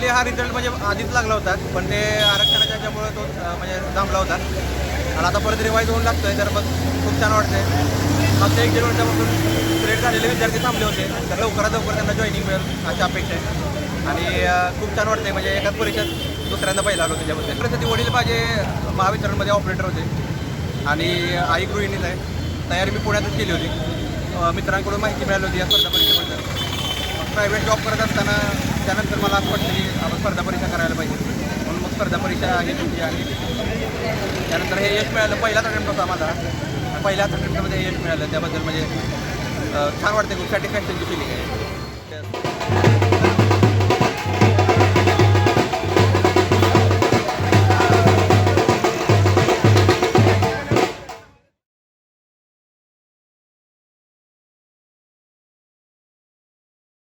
ते हा रिजल्ट म्हणजे आधीच लागला होता पण ते आरक्षणाच्या ह्याच्यामुळे तो म्हणजे थांबला होता. आणि आता परत रिवाईज होऊन लागतोय तर मग खूप छान वाटतंय. मागच्या एक दीड वर्षापासून सिलेक्ट झालेले विद्यार्थी थांबले होते तर लवकरात लवकर त्यांना जॉईनिंग मिळेल अशी अपेक्षा आहे. आणि खूप छान वाटतंय म्हणजे एकाच परीक्षेत दुसऱ्यांदा पहिला आलो त्याच्यामध्ये. त्यासाठी वडील माझे महावितरणमध्ये ऑपरेटर होते. आणि आई गृहिणीच आहे. तयारी मी पुण्यातच केली होती. मित्रांकडून माहिती मिळाली होती या स्पर्धा परीक्षेबद्दल. प्रायव्हेट जॉब करत असताना त्यानंतर मला असं वाटतं की आपण स्पर्धा परीक्षा करायला पाहिजे. म्हणून मग स्पर्धा परीक्षा ही तुमची आणि त्यानंतर हे यश मिळालं पहिलाच अटेम्प्ट होता माझा. पहिल्याच अटेम्प्टमध्ये म्हणजे यश मिळालं. त्याबद्दल म्हणजे छान वाटते खूप सॅटिस्फॅक्शनची फिलिंग आहे.